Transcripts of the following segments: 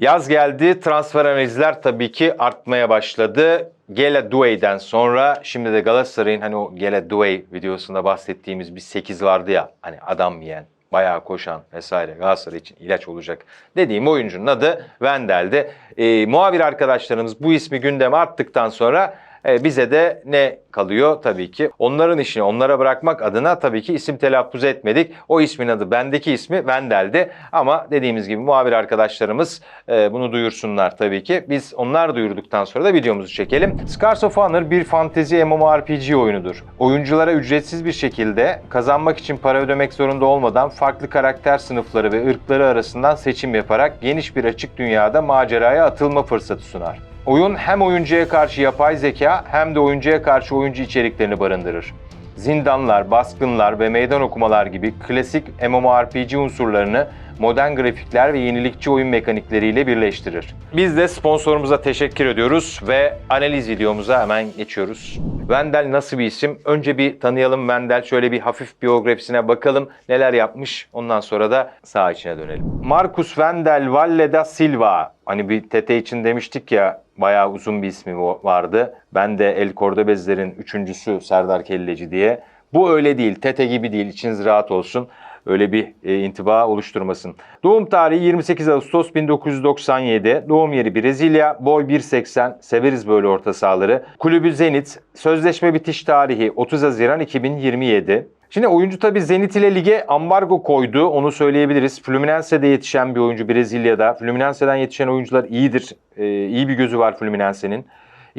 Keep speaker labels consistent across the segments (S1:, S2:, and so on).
S1: Yaz geldi, transfer analizler tabii ki artmaya başladı. Gele Douay'den sonra şimdi de Galatasaray'ın hani o Gele Douay videosunda bahsettiğimiz bir 8 vardı ya hani adam yiyen, bayağı koşan vesaire Galatasaray için ilaç olacak dediğim oyuncunun adı Vendel'di. Ee, muhabir arkadaşlarımız bu ismi gündeme attıktan sonra e, bize de ne kalıyor tabii ki? Onların işini onlara bırakmak adına tabii ki isim telaffuz etmedik. O ismin adı bendeki ismi Vendel'di. Ama dediğimiz gibi muhabir arkadaşlarımız e, bunu duyursunlar tabii ki. Biz onlar duyurduktan sonra da videomuzu çekelim. Scars of Honor bir fantezi MMORPG oyunudur. Oyunculara ücretsiz bir şekilde kazanmak için para ödemek zorunda olmadan farklı karakter sınıfları ve ırkları arasından seçim yaparak geniş bir açık dünyada maceraya atılma fırsatı sunar. Oyun hem oyuncuya karşı yapay zeka hem de oyuncuya karşı oyuncu içeriklerini barındırır. Zindanlar, baskınlar ve meydan okumalar gibi klasik MMORPG unsurlarını modern grafikler ve yenilikçi oyun mekanikleriyle birleştirir. Biz de sponsorumuza teşekkür ediyoruz ve analiz videomuza hemen geçiyoruz. Wendel nasıl bir isim? Önce bir tanıyalım Wendel. Şöyle bir hafif biyografisine bakalım neler yapmış. Ondan sonra da sağ içine dönelim. Marcus Wendel Valle da Silva. Hani bir Tete için demiştik ya bayağı uzun bir ismi vardı. Ben de El Cordobezlerin üçüncüsü Serdar Kelleci diye. Bu öyle değil. Tete gibi değil. İçiniz rahat olsun öyle bir e, intiba oluşturmasın. Doğum tarihi 28 Ağustos 1997. Doğum yeri Brezilya. Boy 1.80. Severiz böyle orta sahaları. Kulübü Zenit. Sözleşme bitiş tarihi 30 Haziran 2027. Şimdi oyuncu tabii Zenit ile lige ambargo koydu. Onu söyleyebiliriz. Fluminense'de yetişen bir oyuncu Brezilya'da. Fluminense'den yetişen oyuncular iyidir. Ee, iyi bir gözü var Fluminense'nin.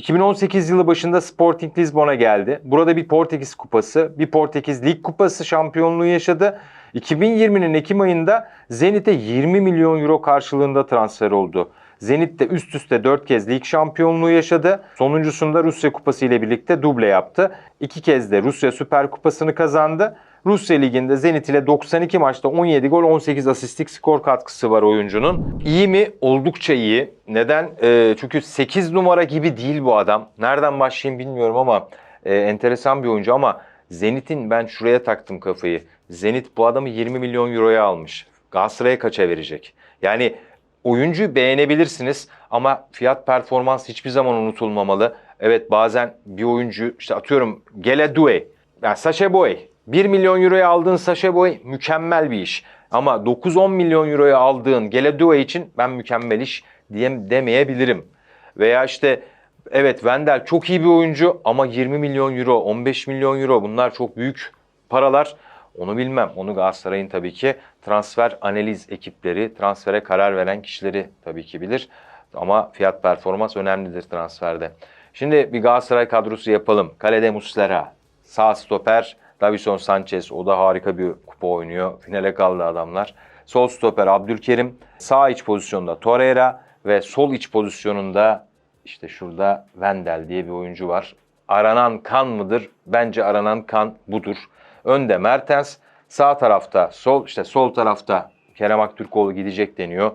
S1: 2018 yılı başında Sporting Lisbon'a geldi. Burada bir Portekiz kupası, bir Portekiz Lig kupası şampiyonluğu yaşadı. 2020'nin Ekim ayında Zenit'e 20 milyon euro karşılığında transfer oldu. Zenit de üst üste 4 kez lig şampiyonluğu yaşadı. Sonuncusunda Rusya Kupası ile birlikte duble yaptı. İki kez de Rusya Süper Kupası'nı kazandı. Rusya Ligi'nde Zenit ile 92 maçta 17 gol 18 asistlik skor katkısı var oyuncunun. İyi mi? Oldukça iyi. Neden? Ee, çünkü 8 numara gibi değil bu adam. Nereden başlayayım bilmiyorum ama e, enteresan bir oyuncu ama Zenit'in ben şuraya taktım kafayı. Zenit bu adamı 20 milyon euroya almış. Galatasaray'a kaça verecek? Yani oyuncuyu beğenebilirsiniz ama fiyat performans hiçbir zaman unutulmamalı. Evet bazen bir oyuncu işte atıyorum Gele Due, yani Sacha Boey 1 milyon euroya aldığın Sacha Boey mükemmel bir iş. Ama 9-10 milyon euroya aldığın Gele Due için ben mükemmel iş diye demeyebilirim. Veya işte evet Wendel çok iyi bir oyuncu ama 20 milyon euro, 15 milyon euro bunlar çok büyük paralar. Onu bilmem. Onu Galatasaray'ın tabii ki transfer analiz ekipleri, transfere karar veren kişileri tabii ki bilir. Ama fiyat performans önemlidir transferde. Şimdi bir Galatasaray kadrosu yapalım. Kalede Muslera, sağ stoper Davison Sanchez. O da harika bir kupa oynuyor. Finale kaldı adamlar. Sol stoper Abdülkerim. Sağ iç pozisyonda Torreira ve sol iç pozisyonunda işte şurada Wendel diye bir oyuncu var. Aranan kan mıdır? Bence aranan kan budur. Önde Mertens, sağ tarafta sol işte sol tarafta Kerem Aktürkoğlu gidecek deniyor.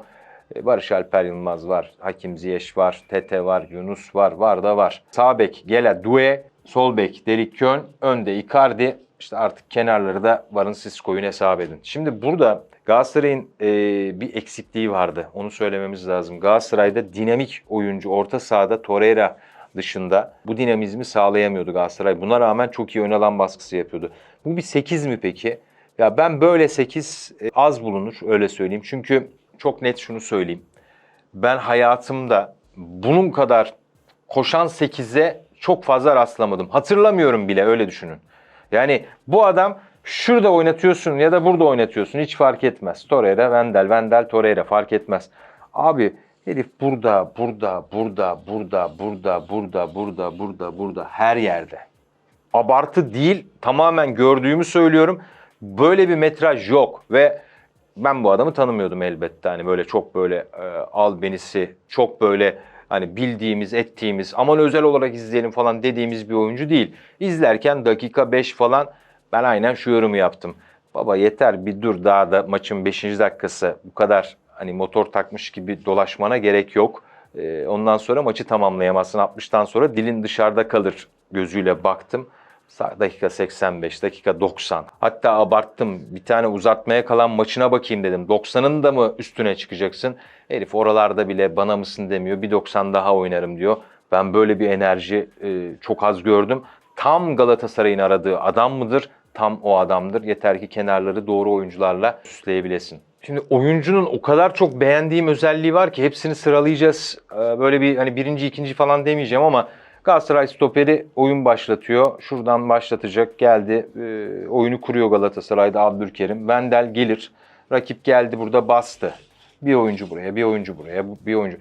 S1: E, Barış Alper Yılmaz var, Hakim Ziyech var, Tete var, Yunus var, var da var. Sağ bek Gela Due, sol bek Derik Kön, önde Icardi. İşte artık kenarları da varın siz koyun hesap edin. Şimdi burada Galatasaray'ın e, bir eksikliği vardı. Onu söylememiz lazım. Galatasaray'da dinamik oyuncu orta sahada Torreira dışında bu dinamizmi sağlayamıyordu Galatasaray. Buna rağmen çok iyi ön alan baskısı yapıyordu. Bu bir 8 mi peki? Ya ben böyle 8 e, az bulunur öyle söyleyeyim. Çünkü çok net şunu söyleyeyim. Ben hayatımda bunun kadar koşan 8'e çok fazla rastlamadım. Hatırlamıyorum bile öyle düşünün. Yani bu adam şurada oynatıyorsun ya da burada oynatıyorsun hiç fark etmez. Torreira, Wendel, Wendel, Torreira fark etmez. Abi herif burada, burada, burada, burada, burada, burada, burada, burada, burada her yerde. Abartı değil tamamen gördüğümü söylüyorum. Böyle bir metraj yok ve ben bu adamı tanımıyordum elbette. Hani böyle çok böyle e, albenisi, çok böyle hani bildiğimiz, ettiğimiz, aman özel olarak izleyelim falan dediğimiz bir oyuncu değil. İzlerken dakika 5 falan ben aynen şu yorumu yaptım. Baba yeter bir dur daha da maçın 5. dakikası bu kadar hani motor takmış gibi dolaşmana gerek yok. Ee, ondan sonra maçı tamamlayamazsın. 60'tan sonra dilin dışarıda kalır gözüyle baktım. Dakika 85, dakika 90. Hatta abarttım. Bir tane uzatmaya kalan maçına bakayım dedim. 90'ın da mı üstüne çıkacaksın? Herif oralarda bile bana mısın demiyor. Bir 90 daha oynarım diyor. Ben böyle bir enerji e, çok az gördüm. Tam Galatasaray'ın aradığı adam mıdır? Tam o adamdır. Yeter ki kenarları doğru oyuncularla süsleyebilesin. Şimdi oyuncunun o kadar çok beğendiğim özelliği var ki hepsini sıralayacağız. Ee, Böyle bir hani birinci, ikinci falan demeyeceğim ama Galatasaray stoperi oyun başlatıyor. Şuradan başlatacak. Geldi. Ee, oyunu kuruyor Galatasaray'da Abdülkerim. Wendel gelir. Rakip geldi burada bastı. Bir oyuncu buraya, bir oyuncu buraya, bir oyuncu.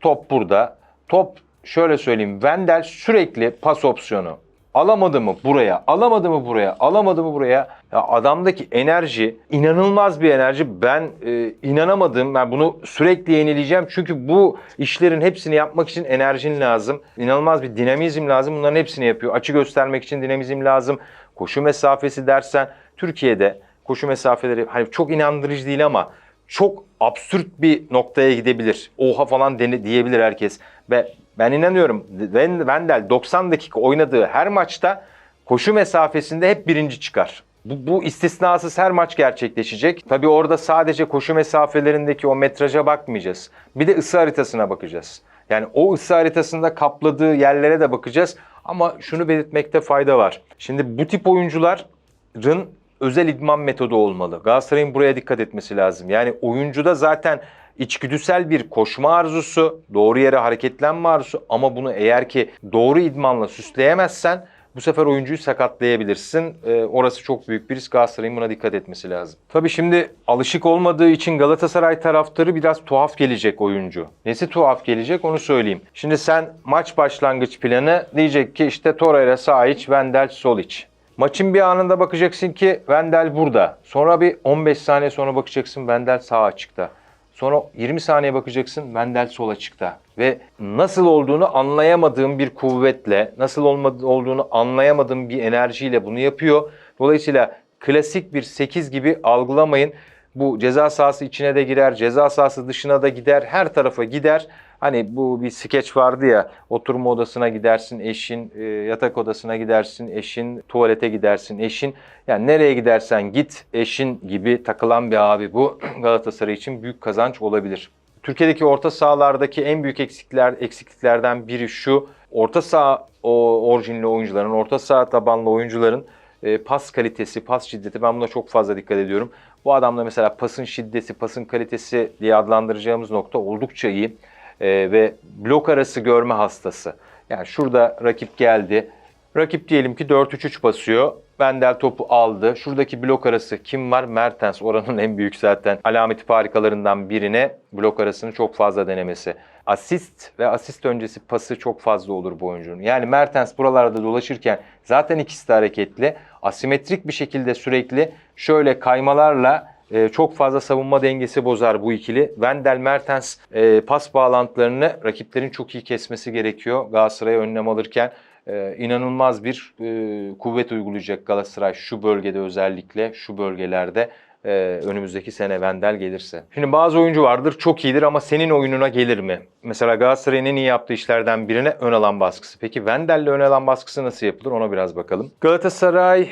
S1: Top burada. Top şöyle söyleyeyim. Wendel sürekli pas opsiyonu. Alamadı mı buraya, alamadı mı buraya, alamadı mı buraya. Ya adamdaki enerji inanılmaz bir enerji. Ben e, inanamadım. Ben bunu sürekli yenileyeceğim. Çünkü bu işlerin hepsini yapmak için enerjin lazım. İnanılmaz bir dinamizm lazım. Bunların hepsini yapıyor. Açı göstermek için dinamizm lazım. Koşu mesafesi dersen Türkiye'de koşu mesafeleri hani çok inandırıcı değil ama çok absürt bir noktaya gidebilir. Oha falan dene, diyebilir herkes. Ve ben inanıyorum Wendel 90 dakika oynadığı her maçta koşu mesafesinde hep birinci çıkar. Bu, bu istisnasız her maç gerçekleşecek. Tabii orada sadece koşu mesafelerindeki o metraja bakmayacağız. Bir de ısı haritasına bakacağız. Yani o ısı haritasında kapladığı yerlere de bakacağız. Ama şunu belirtmekte fayda var. Şimdi bu tip oyuncuların özel idman metodu olmalı. Galatasaray'ın buraya dikkat etmesi lazım. Yani oyuncuda zaten içgüdüsel bir koşma arzusu, doğru yere hareketlenme arzusu ama bunu eğer ki doğru idmanla süsleyemezsen bu sefer oyuncuyu sakatlayabilirsin. Ee, orası çok büyük bir risk. Galatasaray'ın buna dikkat etmesi lazım. Tabii şimdi alışık olmadığı için Galatasaray taraftarı biraz tuhaf gelecek oyuncu. Nesi tuhaf gelecek onu söyleyeyim. Şimdi sen maç başlangıç planı diyecek ki işte Torreira sağ iç, Wendel sol iç. Maçın bir anında bakacaksın ki Wendel burada. Sonra bir 15 saniye sonra bakacaksın Wendel sağ açıkta. Sonra 20 saniye bakacaksın Wendel sol açıkta. Ve nasıl olduğunu anlayamadığım bir kuvvetle, nasıl olmadı, olduğunu anlayamadığım bir enerjiyle bunu yapıyor. Dolayısıyla klasik bir 8 gibi algılamayın. Bu ceza sahası içine de girer, ceza sahası dışına da gider, her tarafa gider. Hani bu bir skeç vardı ya, oturma odasına gidersin eşin, e, yatak odasına gidersin eşin, tuvalete gidersin eşin. Yani nereye gidersen git eşin gibi takılan bir abi bu. Galatasaray için büyük kazanç olabilir. Türkiye'deki orta sahalardaki en büyük eksikler eksikliklerden biri şu. Orta saha orijinli oyuncuların, orta saha tabanlı oyuncuların e, pas kalitesi, pas şiddeti ben buna çok fazla dikkat ediyorum. Bu adamda mesela pasın şiddeti, pasın kalitesi diye adlandıracağımız nokta oldukça iyi. E, ve blok arası görme hastası. Yani şurada rakip geldi. Rakip diyelim ki 4-3-3 basıyor. Bendel topu aldı. Şuradaki blok arası kim var? Mertens oranın en büyük zaten alameti farikalarından birine blok arasını çok fazla denemesi. Asist ve asist öncesi pası çok fazla olur bu oyuncunun. Yani Mertens buralarda dolaşırken zaten ikisi de hareketli. Asimetrik bir şekilde sürekli şöyle kaymalarla e, çok fazla savunma dengesi bozar bu ikili. Wendel Mertens e, pas bağlantılarını rakiplerin çok iyi kesmesi gerekiyor. Galatasaray'a önlem alırken e, inanılmaz bir e, kuvvet uygulayacak Galatasaray şu bölgede özellikle şu bölgelerde e, önümüzdeki sene Wendel gelirse. Şimdi bazı oyuncu vardır çok iyidir ama senin oyununa gelir mi? Mesela Galatasaray'ın en iyi yaptığı işlerden birine ön alan baskısı. Peki Wendel'le ön alan baskısı nasıl yapılır ona biraz bakalım. Galatasaray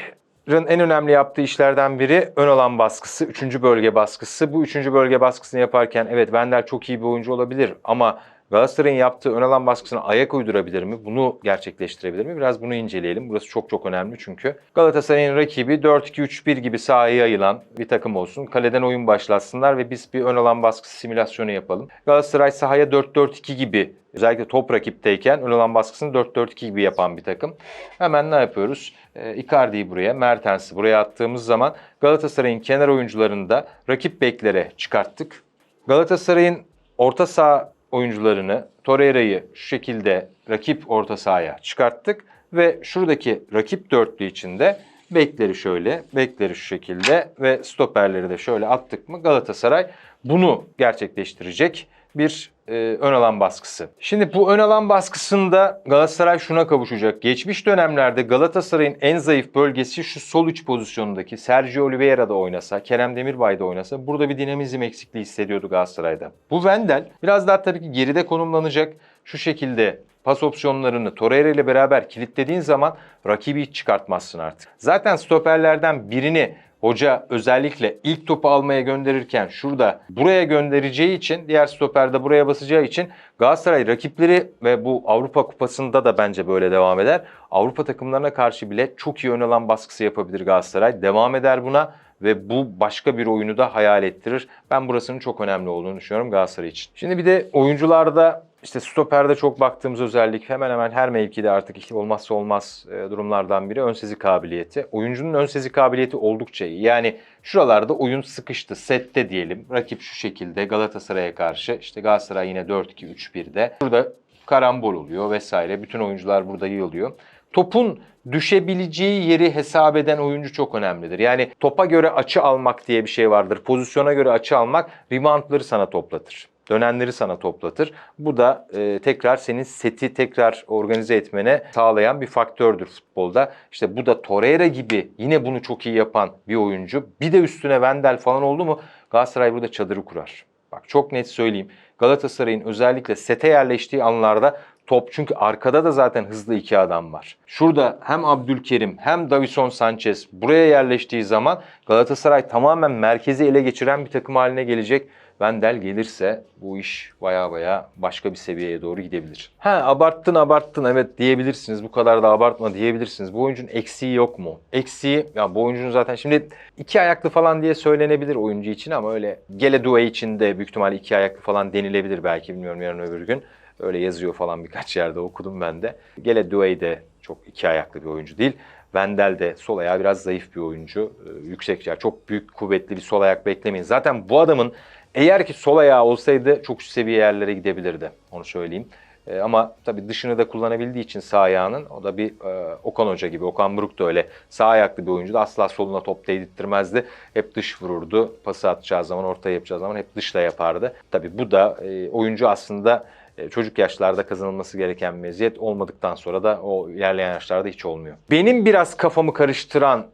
S1: en önemli yaptığı işlerden biri ön alan baskısı, üçüncü bölge baskısı. Bu üçüncü bölge baskısını yaparken evet Wendel çok iyi bir oyuncu olabilir ama Galatasaray'ın yaptığı ön alan baskısına ayak uydurabilir mi? Bunu gerçekleştirebilir mi? Biraz bunu inceleyelim. Burası çok çok önemli çünkü. Galatasaray'ın rakibi 4-2-3-1 gibi sahaya yayılan bir takım olsun. Kaleden oyun başlatsınlar ve biz bir ön alan baskısı simülasyonu yapalım. Galatasaray sahaya 4-4-2 gibi özellikle top rakipteyken ön alan baskısını 4-4-2 gibi yapan bir takım. Hemen ne yapıyoruz? E, Icardi'yi buraya, Mertens'i buraya attığımız zaman Galatasaray'ın kenar oyuncularını da rakip beklere çıkarttık. Galatasaray'ın orta saha oyuncularını, Torreira'yı şu şekilde rakip orta sahaya çıkarttık ve şuradaki rakip dörtlü içinde bekleri şöyle, bekleri şu şekilde ve stoperleri de şöyle attık mı Galatasaray bunu gerçekleştirecek bir e, ön alan baskısı. Şimdi bu ön alan baskısında Galatasaray şuna kavuşacak. Geçmiş dönemlerde Galatasaray'ın en zayıf bölgesi şu sol üç pozisyonundaki Sergio Oliveira'da oynasa, Kerem Demirbay'da oynasa burada bir dinamizm eksikliği hissediyordu Galatasaray'da. Bu Wendel biraz daha tabii ki geride konumlanacak. Şu şekilde pas opsiyonlarını Torreira ile beraber kilitlediğin zaman rakibi hiç çıkartmazsın artık. Zaten stoperlerden birini Hoca özellikle ilk topu almaya gönderirken şurada buraya göndereceği için diğer stoper de buraya basacağı için Galatasaray rakipleri ve bu Avrupa Kupası'nda da bence böyle devam eder. Avrupa takımlarına karşı bile çok iyi ön alan baskısı yapabilir Galatasaray. Devam eder buna ve bu başka bir oyunu da hayal ettirir. Ben burasının çok önemli olduğunu düşünüyorum Galatasaray için. Şimdi bir de oyuncularda işte stoperde çok baktığımız özellik hemen hemen her mevkide artık olmazsa olmaz e, durumlardan biri ön sezi kabiliyeti. Oyuncunun ön sezi kabiliyeti oldukça iyi. Yani şuralarda oyun sıkıştı. Sette diyelim. Rakip şu şekilde Galatasaray'a karşı. işte Galatasaray yine 4-2-3-1'de. Burada karambol oluyor vesaire. Bütün oyuncular burada yığılıyor. Topun düşebileceği yeri hesap eden oyuncu çok önemlidir. Yani topa göre açı almak diye bir şey vardır. Pozisyona göre açı almak reboundları sana toplatır. Dönenleri sana toplatır. Bu da e, tekrar senin seti tekrar organize etmene sağlayan bir faktördür futbolda. İşte bu da Torreira gibi yine bunu çok iyi yapan bir oyuncu. Bir de üstüne Wendel falan oldu mu Galatasaray burada çadırı kurar. Bak çok net söyleyeyim. Galatasaray'ın özellikle sete yerleştiği anlarda top çünkü arkada da zaten hızlı iki adam var. Şurada hem Abdülkerim hem Davison Sanchez buraya yerleştiği zaman Galatasaray tamamen merkezi ele geçiren bir takım haline gelecek. Wendel gelirse bu iş baya baya başka bir seviyeye doğru gidebilir. Ha abarttın abarttın evet diyebilirsiniz. Bu kadar da abartma diyebilirsiniz. Bu oyuncunun eksiği yok mu? Eksiği ya bu oyuncunun zaten şimdi iki ayaklı falan diye söylenebilir oyuncu için ama öyle Gele Due için de büyük ihtimalle iki ayaklı falan denilebilir belki bilmiyorum yarın öbür gün. Öyle yazıyor falan birkaç yerde okudum ben de. Gele Due de çok iki ayaklı bir oyuncu değil. Wendel de sol ayağı biraz zayıf bir oyuncu. Ee, çok büyük kuvvetli bir sol ayak beklemeyin. Zaten bu adamın eğer ki sol ayağı olsaydı çok üst seviye yerlere gidebilirdi. Onu söyleyeyim. Ee, ama tabii dışını da kullanabildiği için sağ ayağının o da bir e, Okan Hoca gibi. Okan Buruk da öyle sağ ayaklı bir oyuncu da asla soluna top değdirtmezdi. Hep dış vururdu. Pası atacağı zaman, orta yapacağı zaman hep dışla yapardı. Tabii bu da e, oyuncu aslında e, çocuk yaşlarda kazanılması gereken meziyet olmadıktan sonra da o ilerleyen yaşlarda hiç olmuyor. Benim biraz kafamı karıştıran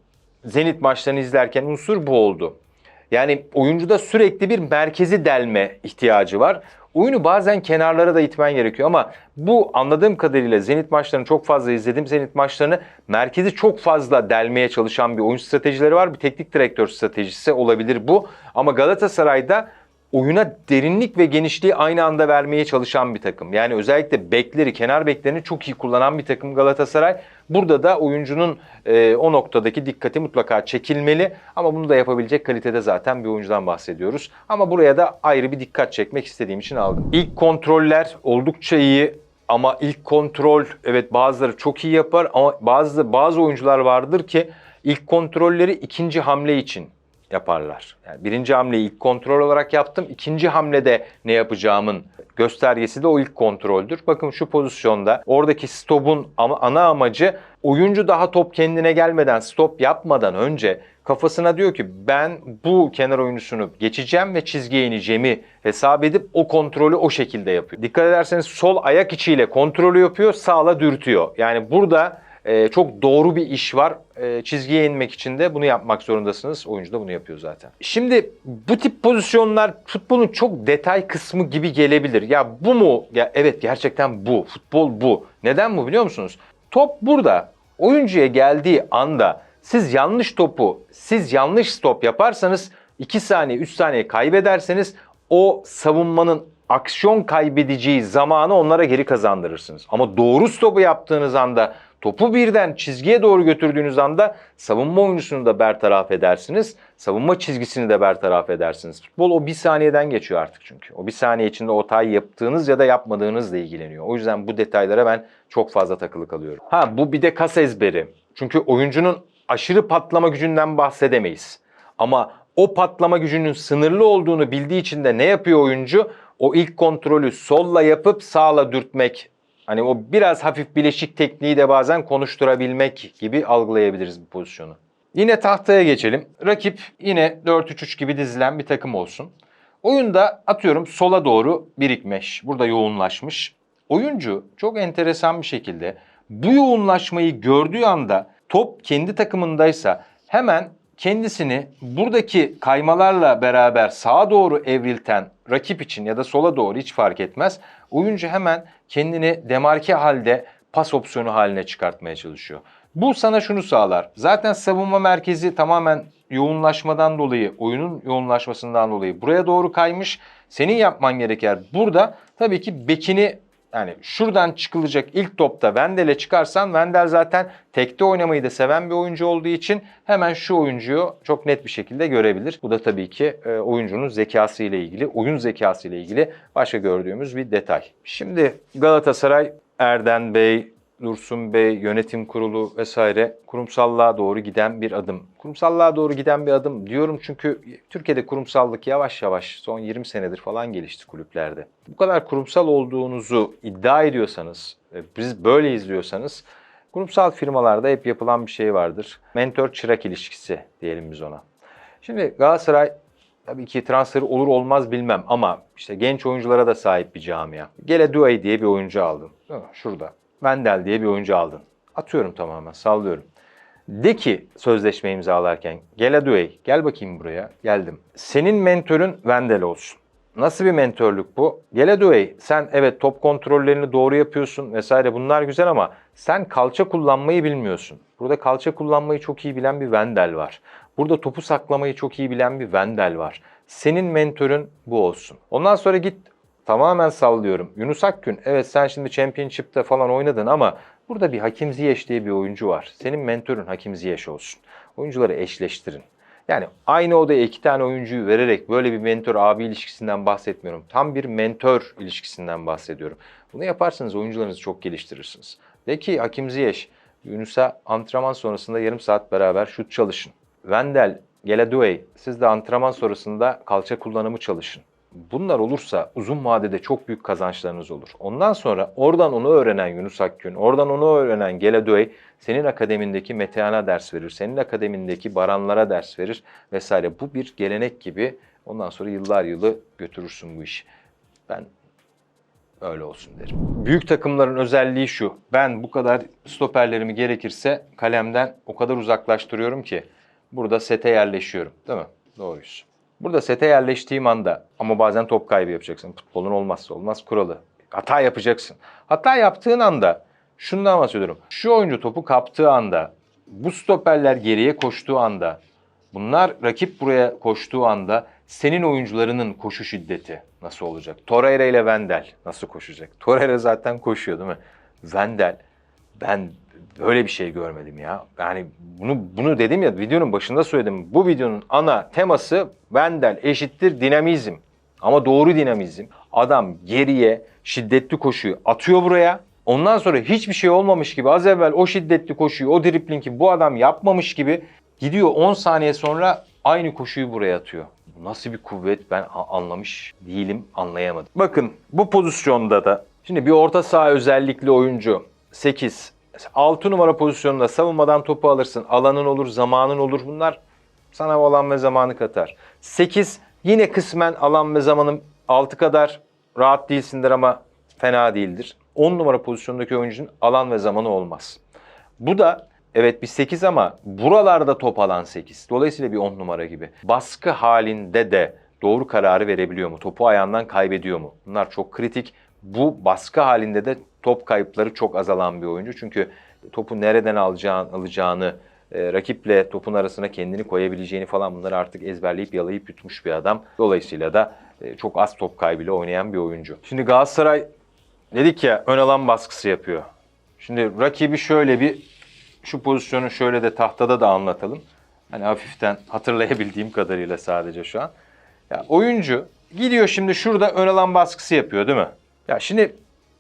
S1: Zenit maçlarını izlerken unsur bu oldu. Yani oyuncuda sürekli bir merkezi delme ihtiyacı var. Oyunu bazen kenarlara da itmen gerekiyor ama bu anladığım kadarıyla Zenit maçlarını çok fazla izledim. Zenit maçlarını merkezi çok fazla delmeye çalışan bir oyun stratejileri var. Bir teknik direktör stratejisi olabilir bu. Ama Galatasaray'da oyuna derinlik ve genişliği aynı anda vermeye çalışan bir takım. Yani özellikle bekleri, kenar beklerini çok iyi kullanan bir takım Galatasaray. Burada da oyuncunun e, o noktadaki dikkati mutlaka çekilmeli. Ama bunu da yapabilecek kalitede zaten bir oyuncudan bahsediyoruz. Ama buraya da ayrı bir dikkat çekmek istediğim için aldım. İlk kontroller oldukça iyi. Ama ilk kontrol evet bazıları çok iyi yapar ama bazı bazı oyuncular vardır ki ilk kontrolleri ikinci hamle için yaparlar. Yani birinci hamleyi ilk kontrol olarak yaptım. İkinci hamlede ne yapacağımın göstergesi de o ilk kontroldür. Bakın şu pozisyonda oradaki stopun ana amacı oyuncu daha top kendine gelmeden stop yapmadan önce kafasına diyor ki ben bu kenar oyuncusunu geçeceğim ve çizgiye ineceğimi hesap edip o kontrolü o şekilde yapıyor. Dikkat ederseniz sol ayak içiyle kontrolü yapıyor, sağla dürtüyor. Yani burada e, çok doğru bir iş var. E, çizgiye inmek için de bunu yapmak zorundasınız. Oyuncu da bunu yapıyor zaten. Şimdi bu tip pozisyonlar futbolun çok detay kısmı gibi gelebilir. Ya bu mu? Ya evet gerçekten bu. Futbol bu. Neden bu biliyor musunuz? Top burada. Oyuncuya geldiği anda siz yanlış topu, siz yanlış stop yaparsanız 2 saniye, 3 saniye kaybederseniz o savunmanın aksiyon kaybedeceği zamanı onlara geri kazandırırsınız. Ama doğru stopu yaptığınız anda topu birden çizgiye doğru götürdüğünüz anda savunma oyuncusunu da bertaraf edersiniz. Savunma çizgisini de bertaraf edersiniz. Futbol o bir saniyeden geçiyor artık çünkü. O bir saniye içinde o yaptığınız ya da yapmadığınızla ilgileniyor. O yüzden bu detaylara ben çok fazla takılı kalıyorum. Ha bu bir de kas ezberi. Çünkü oyuncunun aşırı patlama gücünden bahsedemeyiz. Ama o patlama gücünün sınırlı olduğunu bildiği için de ne yapıyor oyuncu? O ilk kontrolü solla yapıp sağla dürtmek Hani o biraz hafif bileşik tekniği de bazen konuşturabilmek gibi algılayabiliriz bu pozisyonu. Yine tahtaya geçelim. Rakip yine 4-3-3 gibi dizilen bir takım olsun. Oyunda atıyorum sola doğru birikmiş. Burada yoğunlaşmış. Oyuncu çok enteresan bir şekilde bu yoğunlaşmayı gördüğü anda top kendi takımındaysa hemen kendisini buradaki kaymalarla beraber sağa doğru evrilten rakip için ya da sola doğru hiç fark etmez. Oyuncu hemen kendini demarke halde pas opsiyonu haline çıkartmaya çalışıyor. Bu sana şunu sağlar. Zaten savunma merkezi tamamen yoğunlaşmadan dolayı, oyunun yoğunlaşmasından dolayı buraya doğru kaymış. Senin yapman gereken burada tabii ki bekini yani şuradan çıkılacak ilk topta Wendel'e çıkarsan Wendel zaten tekte oynamayı da seven bir oyuncu olduğu için hemen şu oyuncuyu çok net bir şekilde görebilir. Bu da tabii ki e, oyuncunun zekası ile ilgili, oyun zekası ile ilgili başka gördüğümüz bir detay. Şimdi Galatasaray Erden Bey, Dursun Bey, yönetim kurulu vesaire kurumsallığa doğru giden bir adım. Kurumsallığa doğru giden bir adım diyorum çünkü Türkiye'de kurumsallık yavaş yavaş son 20 senedir falan gelişti kulüplerde. Bu kadar kurumsal olduğunuzu iddia ediyorsanız, e, biz böyle izliyorsanız kurumsal firmalarda hep yapılan bir şey vardır. Mentor-çırak ilişkisi diyelim biz ona. Şimdi Galatasaray Tabii ki transferi olur olmaz bilmem ama işte genç oyunculara da sahip bir camia. Gele Duay diye bir oyuncu mi? Şurada. Wendel diye bir oyuncu aldın. Atıyorum tamamen, sallıyorum. De ki sözleşme imzalarken Gele Duay gel bakayım buraya. Geldim. Senin mentörün Wendel olsun. Nasıl bir mentörlük bu? Gele Duay sen evet top kontrollerini doğru yapıyorsun vesaire bunlar güzel ama sen kalça kullanmayı bilmiyorsun. Burada kalça kullanmayı çok iyi bilen bir Wendel var. Burada topu saklamayı çok iyi bilen bir Wendel var. Senin mentörün bu olsun. Ondan sonra git tamamen sallıyorum. Yunus Akgün evet sen şimdi Championship'te falan oynadın ama burada bir Hakim Ziyech diye bir oyuncu var. Senin mentörün Hakim Ziyech olsun. Oyuncuları eşleştirin. Yani aynı odaya iki tane oyuncuyu vererek böyle bir mentor abi ilişkisinden bahsetmiyorum. Tam bir mentor ilişkisinden bahsediyorum. Bunu yaparsanız oyuncularınızı çok geliştirirsiniz. De ki Hakim Ziyech, Yunus'a antrenman sonrasında yarım saat beraber şut çalışın. Wendel, Geladue, siz de antrenman sonrasında kalça kullanımı çalışın. Bunlar olursa uzun vadede çok büyük kazançlarınız olur. Ondan sonra oradan onu öğrenen Yunus Akgün, oradan onu öğrenen Geladue senin akademindeki Metehan'a ders verir, senin akademindeki Baranlara ders verir vesaire. Bu bir gelenek gibi ondan sonra yıllar yılı götürürsün bu işi. Ben öyle olsun derim. Büyük takımların özelliği şu. Ben bu kadar stoperlerimi gerekirse kalemden o kadar uzaklaştırıyorum ki burada sete yerleşiyorum. Değil mi? Doğruyuz. Burada sete yerleştiğim anda ama bazen top kaybı yapacaksın. Futbolun olmazsa olmaz kuralı. Hata yapacaksın. Hata yaptığın anda şundan bahsediyorum. Şu oyuncu topu kaptığı anda, bu stoperler geriye koştuğu anda, bunlar rakip buraya koştuğu anda senin oyuncularının koşu şiddeti nasıl olacak? Torreira ile Wendel nasıl koşacak? Torreira zaten koşuyor değil mi? Wendel ben böyle bir şey görmedim ya. Yani bunu bunu dedim ya videonun başında söyledim. Bu videonun ana teması Wendel eşittir dinamizm. Ama doğru dinamizm. Adam geriye şiddetli koşuyu atıyor buraya. Ondan sonra hiçbir şey olmamış gibi az evvel o şiddetli koşuyu, o driplingi bu adam yapmamış gibi gidiyor 10 saniye sonra aynı koşuyu buraya atıyor. Nasıl bir kuvvet ben anlamış değilim, anlayamadım. Bakın bu pozisyonda da şimdi bir orta saha özellikli oyuncu 8 6 numara pozisyonunda savunmadan topu alırsın. Alanın olur, zamanın olur. Bunlar sana alan ve zamanı katar. 8 yine kısmen alan ve zamanın 6 kadar rahat değilsindir ama fena değildir. 10 numara pozisyondaki oyuncunun alan ve zamanı olmaz. Bu da evet bir 8 ama buralarda top alan 8. Dolayısıyla bir 10 numara gibi. Baskı halinde de doğru kararı verebiliyor mu? Topu ayağından kaybediyor mu? Bunlar çok kritik. Bu baskı halinde de top kayıpları çok azalan bir oyuncu. Çünkü topu nereden alacağını, alacağını, e, rakiple topun arasına kendini koyabileceğini falan bunları artık ezberleyip yalayıp yutmuş bir adam. Dolayısıyla da e, çok az top kaybıyla oynayan bir oyuncu. Şimdi Galatasaray dedik ya ön alan baskısı yapıyor. Şimdi rakibi şöyle bir şu pozisyonu şöyle de tahtada da anlatalım. Hani hafiften hatırlayabildiğim kadarıyla sadece şu an. Ya oyuncu gidiyor şimdi şurada ön alan baskısı yapıyor değil mi? Ya şimdi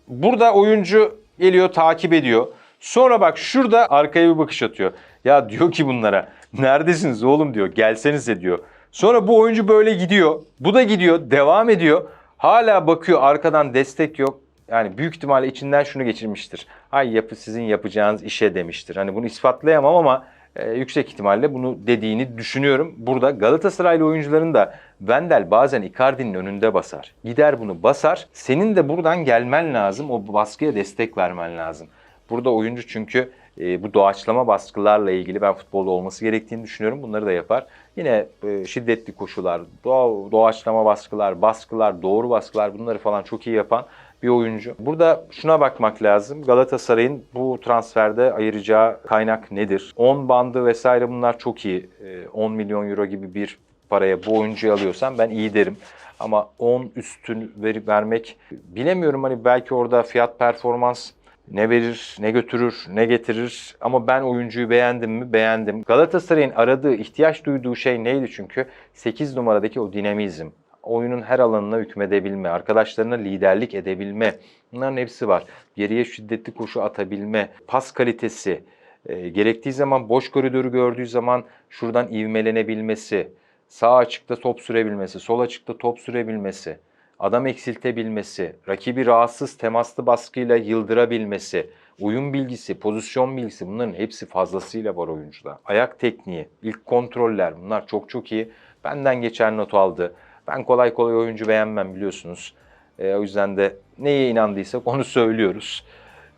S1: burada oyuncu geliyor takip ediyor. Sonra bak şurada arkaya bir bakış atıyor. Ya diyor ki bunlara neredesiniz oğlum diyor gelsenize diyor. Sonra bu oyuncu böyle gidiyor. Bu da gidiyor devam ediyor. Hala bakıyor arkadan destek yok. Yani büyük ihtimalle içinden şunu geçirmiştir. Hay yapı sizin yapacağınız işe demiştir. Hani bunu ispatlayamam ama e, yüksek ihtimalle bunu dediğini düşünüyorum. Burada Galatasaraylı oyuncuların da Wendel bazen Icardi'nin önünde basar. Gider bunu basar. Senin de buradan gelmen lazım. O baskıya destek vermen lazım. Burada oyuncu çünkü e, bu doğaçlama baskılarla ilgili ben futbolda olması gerektiğini düşünüyorum. Bunları da yapar. Yine e, şiddetli koşular, doğa, doğaçlama baskılar, baskılar, doğru baskılar bunları falan çok iyi yapan bir oyuncu. Burada şuna bakmak lazım. Galatasaray'ın bu transferde ayıracağı kaynak nedir? 10 bandı vesaire bunlar çok iyi. E, 10 milyon euro gibi bir paraya bu oyuncuyu alıyorsan ben iyi derim. Ama 10 üstün verip vermek bilemiyorum hani belki orada fiyat performans ne verir, ne götürür, ne getirir. Ama ben oyuncuyu beğendim mi? Beğendim. Galatasaray'ın aradığı, ihtiyaç duyduğu şey neydi çünkü? 8 numaradaki o dinamizm. Oyunun her alanına hükmedebilme, arkadaşlarına liderlik edebilme. Bunların hepsi var. Geriye şiddetli koşu atabilme, pas kalitesi, e, gerektiği zaman boş koridoru gördüğü zaman şuradan ivmelenebilmesi, sağ açıkta top sürebilmesi, sol açıkta top sürebilmesi, adam eksiltebilmesi, rakibi rahatsız temaslı baskıyla yıldırabilmesi, uyum bilgisi, pozisyon bilgisi bunların hepsi fazlasıyla var oyuncuda. Ayak tekniği, ilk kontroller bunlar çok çok iyi. Benden geçer not aldı. Ben kolay kolay oyuncu beğenmem biliyorsunuz. E, o yüzden de neye inandıysak onu söylüyoruz.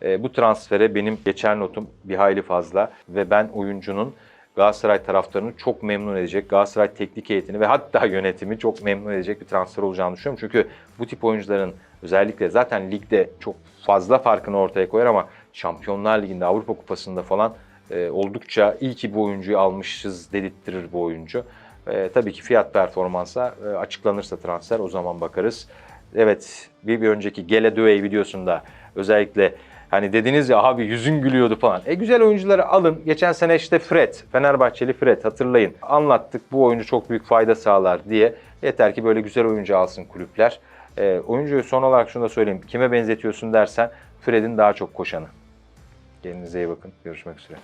S1: E, bu transfere benim geçer notum bir hayli fazla ve ben oyuncunun Galatasaray taraftarını çok memnun edecek, Galatasaray teknik heyetini ve hatta yönetimi çok memnun edecek bir transfer olacağını düşünüyorum. Çünkü bu tip oyuncuların özellikle zaten ligde çok fazla farkını ortaya koyar ama Şampiyonlar Ligi'nde, Avrupa Kupası'nda falan e, oldukça iyi ki bu oyuncuyu almışız dedirttirir bu oyuncu. E, tabii ki fiyat performansa e, açıklanırsa transfer o zaman bakarız. Evet bir, bir önceki Gele Döey videosunda özellikle hani dediniz ya abi yüzün gülüyordu falan. E güzel oyuncuları alın. Geçen sene işte Fred, Fenerbahçeli Fred hatırlayın. Anlattık bu oyuncu çok büyük fayda sağlar diye. Yeter ki böyle güzel oyuncu alsın kulüpler. E, oyuncuyu son olarak şunu da söyleyeyim. Kime benzetiyorsun dersen Fred'in daha çok koşanı. Kendinize iyi bakın. Görüşmek üzere.